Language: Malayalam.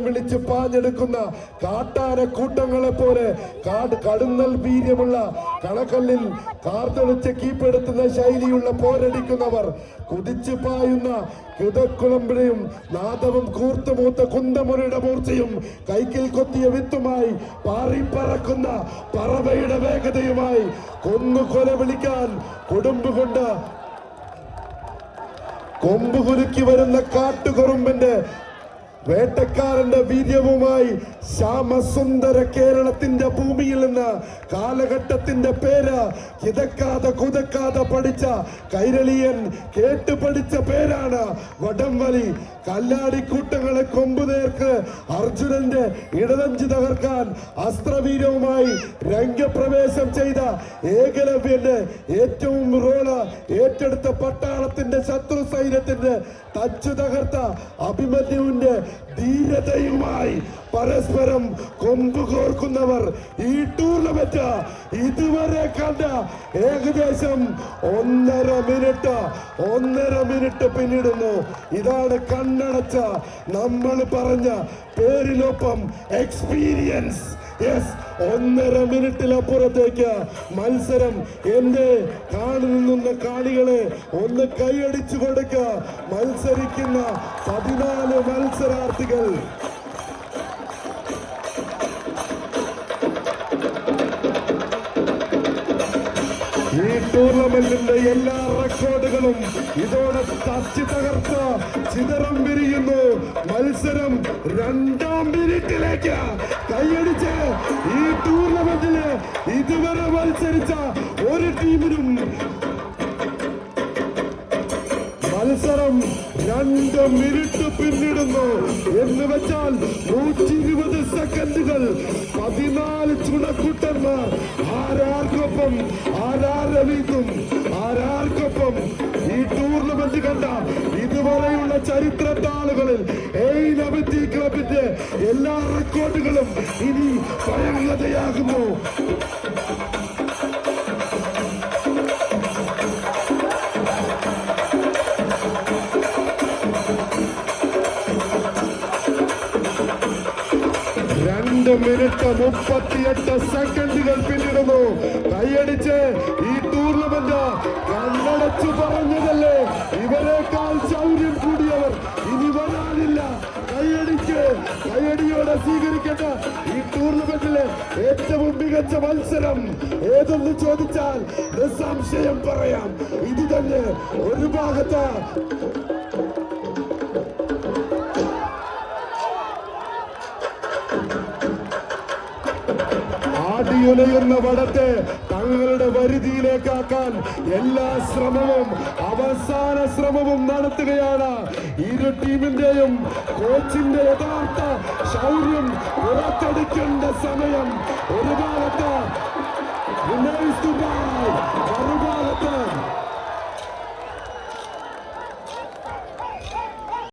വിളിച്ച് പാഞ്ഞെടുക്കുന്ന കാട്ടാന കൂട്ടങ്ങളെ പോലെ കാട് കടുന്നൽ വീര്യമുള്ള കണക്കല്ലിൽ കാർത്തൊളിച്ച് കീപ്പെടുത്തുന്ന ശൈലിയുള്ള പോരടിക്കുന്നവർ കുതിച്ചു പായുന്ന കിതക്കുളമ്പിഴയും നാദവും കൂർത്തുമൂത്ത കുന്തമുരയുടെ മൂർച്ചയും കൈക്കിൽ കൊത്തിയ വിത്തുമായി പാറിപ്പറക്കുന്ന പറവയുടെ വേഗതയുമായി കൊന്നു കൊല വിളിക്കാൻ കൊടുമ്പുകൊണ്ട് കൊമ്പ് കുലുക്കി വരുന്ന കാട്ടുകുറുമ്പിന്റെ വേട്ടക്കാരന്റെ വീര്യവുമായി ശ്യാമസുന്ദര കേരളത്തിന്റെ ഭൂമിയിൽ നിന്ന് കാലഘട്ടത്തിന്റെ പേര് കിതക്കാതെ കുതക്കാതെ പഠിച്ച കൈരളിയൻ കേട്ടു പഠിച്ച പേരാണ് വടംവലി. കല്ലാടിക്കൂട്ടങ്ങളെ കൊമ്പുനേർക്ക് അർജുനന്റെ ഇടതഞ്ച് തകർക്കാൻ അസ്ത്രവീര്യവുമായി രംഗപ്രവേശം ചെയ്ത ഏകലവ്യന്റെ ഏറ്റവും റോൾ ഏറ്റെടുത്ത പട്ടാളത്തിന്റെ ശത്രു സൈന്യത്തിന്റെ തച്ചു തകർത്ത അഭിമന്യുവിന്റെ ധീരതയുമായി പരസ്പരം കൊമ്പുകോർക്കുന്നവർ ഈ ടൂർണമെന്റ് ഇതുവരെ കണ്ട ഏകദേശം ഒന്നര മിനിറ്റ് ഒന്നര മിനിറ്റ് പിന്നിടുന്നു. ഇതാണ് കണ്ണടച്ച നമ്മൾ പറഞ്ഞ പേരിലൊപ്പം എക്സ്പീരിയൻസ് യെസ് ഒന്നര മിനിറ്റിലപ്പുറത്തേക്ക് മത്സരം എന്റെ കാണുന്ന കാണികളെ ഒന്ന് കൈയടിച്ചു കൊടുക്ക. മത്സരിക്കുന്ന പതിനാല് മത്സരാർത്ഥികൾ ടൂർണമെന്റിന്റെ എല്ലാ റെക്കോർഡുകളും ഇതോടെ തച്ചു തകർത്ത് ചിതറം വിരിയുന്നു. മത്സരം രണ്ടാം മിനിറ്റിലേക്ക് കൈയടിച്ച് ഈ ടൂർണമെന്റിൽ ഇതുവരെ മത്സരിച്ച ഒരു ടീമിനും മത്സരം രണ്ട് മിനിറ്റ് പിന്നിടുന്നു. എന്ന് വെച്ചാൽ നൂറ്റി ഇരുപത് സെക്കൻഡുകൾ. പതിനാല് ചുണക്കുട്ടന്മാർ ആരാർക്കൊപ്പം ആരാരവിക്കും ആരാർക്കൊപ്പം ഈ ടൂർണമെന്റ് കണ്ട ഇതുവരെയുള്ള ചരിത്ര താളുകളിൽ ഏയ് നബത്തി ക്ലബിന്റെ എല്ലാ റെക്കോർഡുകളും ഇനി ഭയങ്കതയാകുന്നു രണ്ട് മിനിറ്റ് മുപ്പത്തിയെട്ട് സെക്കൻഡുകൾ പിന്നിടുന്നു. കൈയടിച്ച് ഈ ടൂർണമെന്റ് കണ്ണടച്ചു പറഞ്ഞതല്ലേ? ഇവരെക്കാൾ ചൗര്യം കൂടിയവർ ഇനി വരാനില്ല. കൈയടിച്ച് കൈയടിയോടെ സ്വീകരിക്കേണ്ട ഈ ടൂർണമെന്റിലെ ഏറ്റവും മികച്ച മത്സരം ഏതെന്ന് ചോദിച്ചാൽ നിസ്സംശയം പറയാം. ഇത് തന്നെ ഒരു ഭാഗത്ത് ഉലയുന്ന വടത്തെ തങ്ങളുടെ വരുതിയിലേക്കാക്കാൻ എല്ലാ ശ്രമവും അവസാന ശ്രമവും നടത്തുകയാണ്. ഇരു ടീമിന്റെയും കോച്ചിന്റെ യഥാർത്ഥ ശൗര്യം പുറത്തെടുക്കേണ്ട സമയം. ഒരു ഭാഗത്ത് ദുബായ്